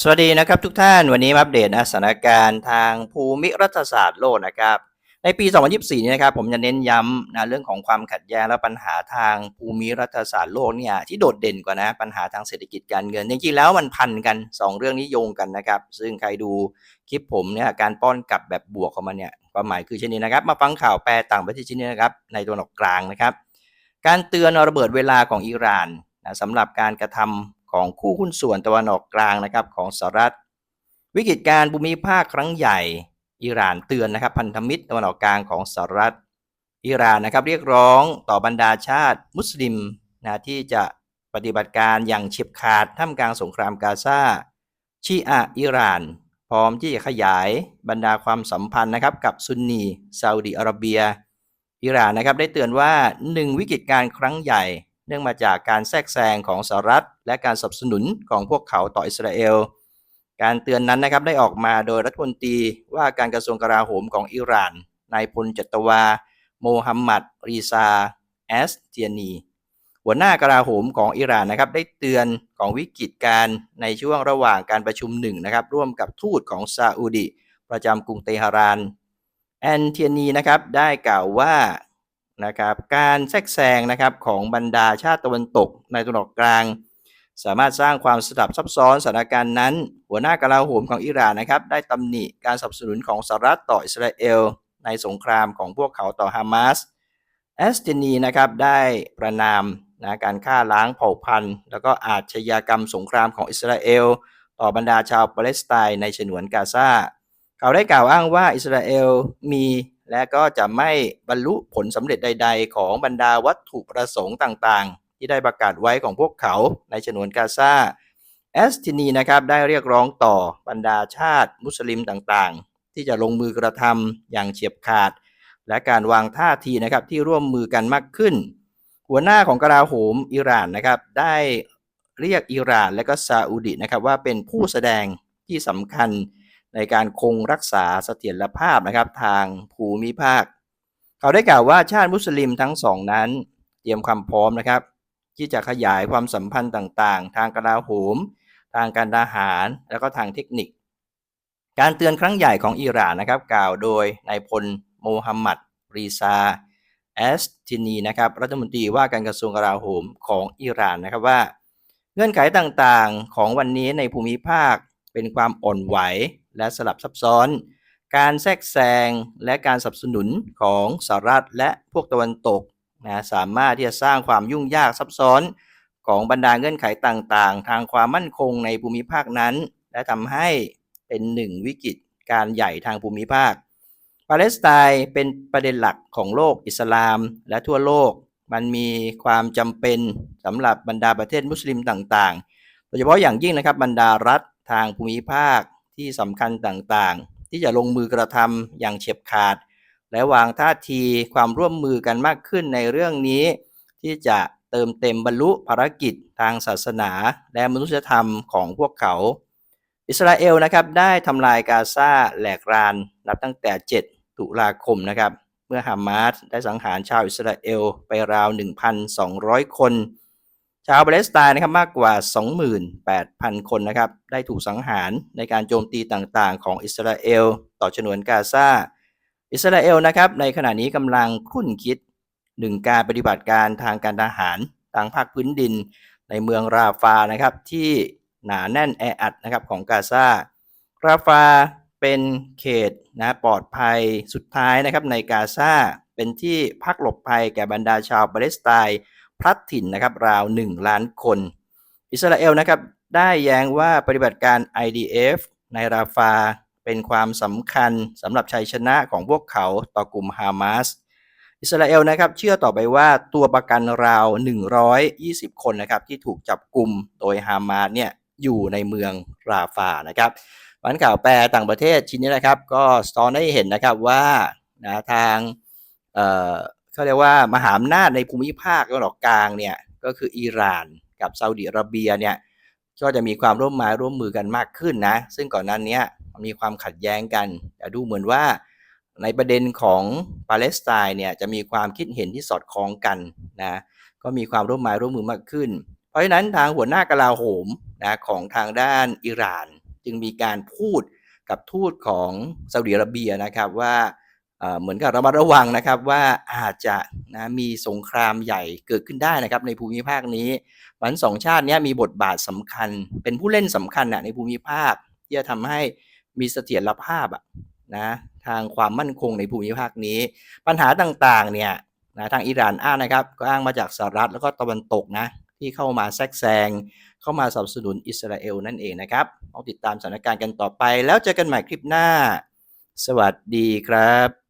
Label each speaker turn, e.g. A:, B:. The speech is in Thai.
A: สวัสดีนะครับทุกท่านวันนี้อัปเดตนะสถานการณ์ทางภูมิรัฐศาสตร์โลกนะครับในปี 2024 นี้นะครับผมจะเน้นย้ำนะเรื่องของความขัดแย้งและปัญหาทางภูมิรัฐศาสตร์โลกเนี่ยที่โดดเด่นกว่านะปัญหาทางเศรษฐกิจการเงินจริงๆแล้วมันพันกัน 2 เรื่องนี้โยงกันนะครับ ซึ่งใครดูคลิปผมเนี่ยการป้อนกลับแบบบวกของมันเนี่ยความหมายคือเช่นนี้นะครับ มาฟังข่าวแปลต่างประเทศเช่นนี้นะครับในตัวหนอกกลางนะครับ การเตือนระเบิดเวลาของอิหร่านนะสำหรับการกระทำ ของคู่หุ้นส่วนตะวันออกกลางนะครับของสหรัฐ วิกฤตการภูมิภาคครั้งใหญ่อิหร่านเตือนนะครับพันธมิตรตะวันออกกลางของสหรัฐอิหร่านนะครับเรียกร้องต่อบรรดาชาติมุสลิมนะที่จะปฏิบัติการอย่างเฉียบขาดท่ามกลางสงครามกาซาชีอะอิหร่าน พร้อมที่จะขยายบรรดาความสัมพันธ์นะครับกับซุนนีซาอุดิอาระเบีย อิหร่านนะครับได้เตือนว่าหนึ่งวิกฤตการครั้งใหญ่ เนื่องมาจากการแทรกแซงของสหรัฐ และการสนับสนุนของพวกเขาต่ออิสราเอล การเตือนนั้นนะครับได้ออกมาโดยรัฐมนตรีว่าการกระทรวงกลาโหมของอิหร่านนายพลจัตวา โมฮัมหมัด รีซาแอสเทียนี หัวหน้ากลาโหมของอิหร่านนะครับได้เตือนของวิกฤตการณ์ในช่วงระหว่างการประชุมหนึ่งนะครับร่วมกับทูตของซาอุดิประจำกรุงเตหะรานแอนเทียนีนะครับได้กล่าวว่า นะครับการแทรกแซงนะครับของบรรดาชาติตะวันตกในตะวันออกกลาง สามารถสร้างความสลับซับซ้อนสถานการณ์นั้น หัวหน้ากลาโหมของอิหร่านนะครับได้ตำหนิการสนับสนุนของสหรัฐต่ออิสราเอล ในสงครามของพวกเขาต่อฮามาสแอสเตนีนะครับได้ประนามนะการฆ่าล้างเผ่าพันธุ์ แล้วก็อาชญากรรมสงครามของอิสราเอล ต่อบรรดาชาวปาเลสไตน์ในฉนวนกาซาเขาได้กล่าวอ้างว่าอิสราเอลมี และก็จะไม่บรรลุผลสำเร็จใด ๆ ของบรรดาวัตถุประสงค์ต่างๆ ที่ได้ประกาศไว้ของพวกเขาในฉนวนกาซาแอสตินีนะครับได้เรียกร้องต่อบรรดาชาติมุสลิมต่างๆ ที่จะลงมือกระทำอย่างเฉียบขาด และการวางท่าทีนะครับที่ร่วมมือกันมากขึ้น หัวหน้าของกลาโหมอิหร่านนะครับได้เรียกอิหร่านและก็ซาอุดินะครับว่าเป็นผู้แสดงที่สำคัญ ในการคงรักษาเสถียรภาพนะครับทางภูมิภาค เขาได้กล่าวว่าชาติมุสลิมทั้งสองนั้น เตรียมความพร้อมนะครับ ที่จะขยายความสัมพันธ์ต่างๆ ทางกลาโหม ทางการทหาร แล้วก็ทางเทคนิค การเตือนครั้งใหญ่ของอิหร่านนะครับ กล่าวโดยนายพลโมฮัมหมัดรีซาแอสตินีนะครับรัฐมนตรีว่าการกระทรวงกลาโหมของอิหร่านนะครับว่า เงื่อนไขต่างๆของวันนี้ในภูมิภาคเป็นความอ่อนไหว และสลับซับซ้อน การแทรกแซงและการสนับสนุนของสหรัฐและพวกตะวันตกนะสามารถที่จะสร้างความยุ่งยากซับซ้อน ของบรรดาเงื่อนไขต่างๆ ทางความมั่นคงในภูมิภาคนั้น และทำให้เป็นหนึ่งวิกฤตการใหญ่ทางภูมิภาค ปาเลสไตน์เป็นประเด็นหลักของโลกอิสลาม และทั่วโลก มันมีความจำเป็นสำหรับบรรดาประเทศมุสลิมต่างๆ โดยเฉพาะอย่างยิ่งนะครับบรรดารัฐทางภูมิภาค ที่สำคัญต่างๆ ที่จะลงมือกระทำอย่างเฉียบขาด และวางท่าทีความร่วมมือกันมากขึ้นในเรื่องนี้ ที่จะเติมเต็มบรรลุภารกิจทางศาสนา และมนุษยธรรมของพวกเขา อิสราเอลนะครับได้ทำลายกาซาแหลกรานนับตั้งแต่ 7 ตุลาคมนะครับเมื่อฮามาสได้สังหารชาวอิสราเอลไปราว 1,200 คน ชาวปาเลสไตน์นะครับมากกว่า 28,000 คนนะครับได้ถูกสังหารในการโจมตีต่างๆ ของอิสราเอล ต่อฉนวนกาซาอิสราเอลนะครับในขณะนี้กำลังคุ้นคิดหนึ่งการปฏิบัติการทางการทหารทางภาคพื้นดิน ในเมืองราฟานะครับที่หนาแน่นแออัดนะครับของกาซาราฟาเป็นเขตนะปลอดภัยสุดท้ายนะครับในกาซาเป็นที่พักหลบภัยแก่บรรดาชาวปาเลสไตน์ พลัดถิ่นนะครับราว 1 ล้านคน อิสราเอลนะครับได้แย้งว่าปฏิบัติการ IDF ในราฟาเป็นความสำคัญสำหรับชัยชนะของพวกเขาต่อกลุ่มฮามาส อิสราเอลนะครับเชื่อต่อไปว่าตัวประกันราว 120 คนนะครับที่ถูกจับกลุ่มโดยฮามาสเนี่ยอยู่ในเมืองราฟานะครับวันข่าวแปลต่างประเทศชิ้นนี้นะครับ ก็สตอนให้เห็นนะครับว่านะทาง เขาเรียกว่ามหาอำนาจในภูมิภาคตะวันออกกลางเนี่ยก็คืออิหร่านกับซาอุดิอาระเบียเนี่ยก็จะมีความร่วมมือร่วมมือกันมากขึ้นนะ ซึ่งก่อนหนั้นเนี้ยมีความขัดแย้งกันแต่ดูเหมือนว่าในประเด็นของปาเลสไตน์เนี่ยจะมีความคิดเห็นที่สอดคล้องกันนะก็มีความร่วมมือร่วมมือมากขึ้น เพราะฉะนั้นทางหัวหน้ากลาโหมนะของทางด้านอิหร่าน จึงมีการพูดกับทูตของซาอุดิอาระเบียนะครับว่า เหมือนกับระมัดระวังนะครับว่าอาจจะนะมีสงครามใหญ่เกิดขึ้นได้นะครับในภูมิภาคนี้มันสองชาตินี้มีบทบาทสำคัญ เป็นผู้เล่นสำคัญนะในภูมิภาคที่จะทำให้มีเสถียรภาพนะทางความมั่นคงในภูมิภาคนี้ ปัญหาต่างๆเนี่ยนะทางอิหร่านอ้างนะครับ ก็อ้างมาจากสหรัฐแล้วก็ตะวันตกนะที่เข้ามาแทรกแซงเข้ามาสนับสนุนอิสราเอลนั่นเองนะครับต้องติดตามสถานการณ์กันต่อไป แล้วเจอกันใหม่คลิปหน้า สวัสดีครับ